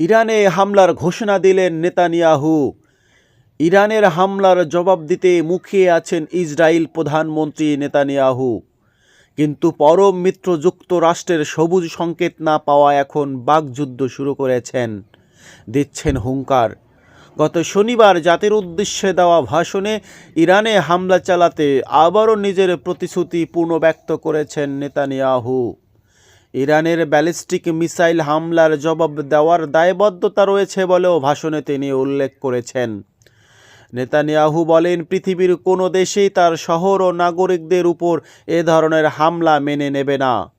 ইরানে হামলার ঘোষণা দিলেন নেতানিয়াহু। ইরানের হামলার জবাব দিতে মুখিয়ে আছেন ইসরায়েল প্রধানমন্ত্রী নেতানিয়াহু। কিন্তু পরম মিত্র যুক্তরাষ্ট্রের সবুজ সংকেত না পাওয়া এখন বাকযুদ্ধ শুরু করেছেন। দিচ্ছেন হুঙ্কার। গত শনিবার জাতির উদ্দেশ্যে দেওয়া ভাষণে ইরানে হামলা চালাতে আবারও নিজের প্রতিশ্রুতি পূর্ণ ব্যক্ত করেছেন নেতানিয়াহু। ইরানের ব্যালিস্টিক মিসাইল হামলার জবাব দেওয়ার দায়বদ্ধতা রয়েছে বলেও ভাষণে তিনি উল্লেখ করেছেন। নেতানিয়াহু বলেন, পৃথিবীর কোনো দেশেই তার শহর ও নাগরিকদের উপর এ ধরনের হামলা মেনে নেবে না।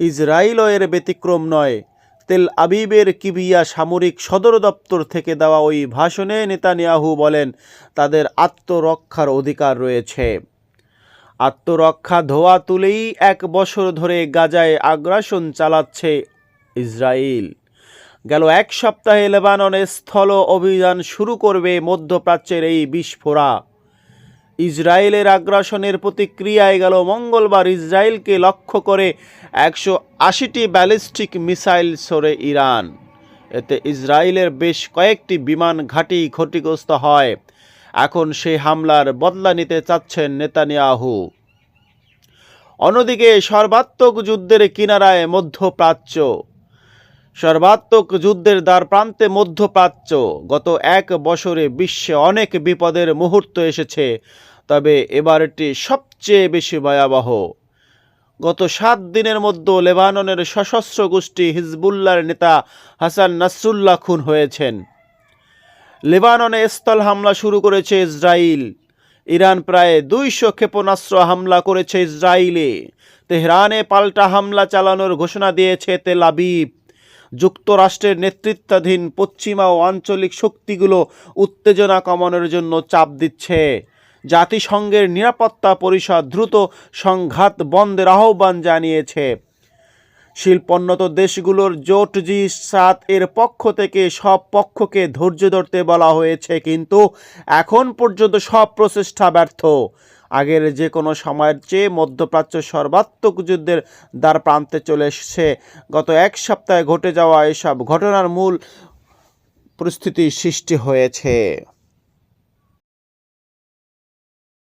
ইসরায়েলও এর ব্যতিক্রম নয়। তেল আবিবের কিবিয়া সামরিক সদর দপ্তর থেকে দেওয়া ওই ভাষণে নেতানিয়াহু বলেন, তাদের আত্মরক্ষার অধিকার রয়েছে। আত্মরক্ষা ধোয়া তুলেই এক বছর ধরে গাজায় আগ্রাসন চালাচ্ছে ইসরায়েল গেল এক সপ্তাহে লেবাননে স্থল অভিযান শুরু করবে মধ্যপ্রাচ্যের এই বিস্ফোরা। ইসরায়েলের আগ্রাসনের প্রতিক্রিয়ায় গেল মঙ্গলবার ইসরায়েলকে লক্ষ্য করে একশো আশিটি ব্যালিস্টিক মিসাইল সরে ইরান। এতে ইসরায়েলের বেশ কয়েকটি বিমান ঘাঁটি ক্ষতিগ্রস্ত হয়। এখন সেই হামলার বদলা নিতে চাচ্ছেন নেতানিয়াহু। অন্যদিকে সর্বাত্মক যুদ্ধের কিনারায় মধ্যপ্রাচ্য। সর্বাত্মক যুদ্ধের দ্বার প্রান্তে মধ্যপ্রাচ্য। গত এক বছরে বিশ্বে অনেক বিপদের মুহূর্ত এসেছে, তবে এবারটি সবচেয়ে বেশি ভয়াবহ। গত সাত দিনের মধ্যে লেবাননের সশস্ত্র গোষ্ঠী হিজবুল্লার নেতা হাসান নাসরুল্লাহ খুন হয়েছেন। লেবাননে স্থল হামলা শুরু করেছে ইসরায়েল ইরান প্রায় দুইশো ক্ষেপণাস্ত্র হামলা করেছে ইসরায়েলে তেহরানে পাল্টা হামলা চালানোর ঘোষণা দিয়েছে তেল আবিব। যুক্তরাষ্ট্রের নেতৃত্বাধীন পশ্চিমা ও আঞ্চলিক শক্তিগুলো উত্তেজনা কমানোর জন্য চাপ দিচ্ছে। জাতিসংঘের নিরাপত্তা পরিষদ দ্রুত সংঘাত বন্ধের আহ্বান জানিয়েছে। শিল্পোন্নত দেশগুলোর জোট জি সাত এর পক্ষ থেকে সব পক্ষকে ধৈর্য ধরতে বলা হয়েছে, কিন্তু এখন পর্যন্ত সব প্রচেষ্টা ব্যর্থ। আগের যে কোনো সময়ের চেয়ে মধ্যপ্রাচ্য সর্বাত্মক যুদ্ধের দ্বার প্রান্তে চলে এসেছে। গত এক সপ্তাহে ঘটে যাওয়া এসব ঘটনার মূল পরিস্থিতি সৃষ্টি হয়েছে।